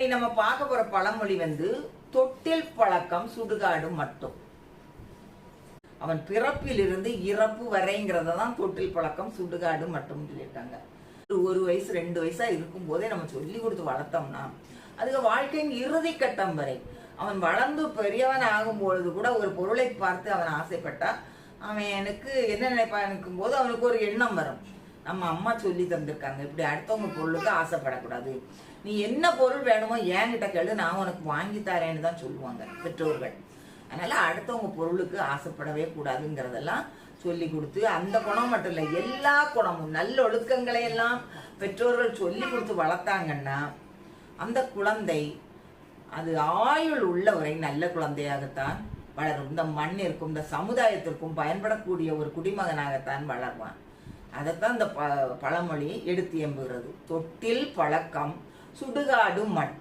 நம்ம பார்க்க போற பழமொழி வந்து தொட்டில் பழக்கம் சுடுகாடு மட்டும். அவன் பிறப்பிலிருந்து இறப்பு வரைங்கிறத தான் தொட்டில் பழக்கம் சுடுகாடு மட்டும் சொல்லியிருக்காங்க. ஒரு ஒரு வயசு ரெண்டு வயசா இருக்கும் போதே நம்ம சொல்லி கொடுத்து வளர்த்தோம்னா அதுக்கு வாழ்க்கையின் இறுதி கட்டம் வரை அவன் வளர்ந்து பெரியவன் ஆகும் பொழுது கூட ஒரு பொருளை பார்த்து அவன் ஆசைப்பட்டா அவன் எனக்கு என்ன நினைப்பான்? போது அவனுக்கு ஒரு எண்ணம் வரும். நம்ம அம்மா சொல்லி தந்திருக்காங்க. இப்படி அடுத்தவங்க பொருளுக்கு ஆசைப்படக்கூடாது. நீ என்ன பொருள் வேணுமோ என்கிட்ட கேளு நான் உனக்கு வாங்கி தரேன்னு தான் சொல்லுவாங்க பெற்றோர்கள். அதனால அடுத்தவங்க பொருளுக்கு ஆசைப்படவே கூடாதுங்கிறதெல்லாம் சொல்லி கொடுத்து அந்த குணம் மட்டும் இல்லை எல்லா குணமும் நல்ல ஒழுக்கங்களை எல்லாம் பெற்றோர்கள் சொல்லி கொடுத்து வளர்த்தாங்கன்னா அந்த குழந்தை அது ஆயுள் உள்ளவரை நல்ல குழந்தையாகத்தான் வளரும். இந்த மண்ணிற்கும் இந்த சமுதாயத்திற்கும் பயன்படக்கூடிய ஒரு குடிமகனாகத்தான் வளர்வான். அதைத்தான் இந்த ப பழமொழி எடுத்து எம்புகிறது. தொட்டில் பழக்கம் சுடுகாடு மட்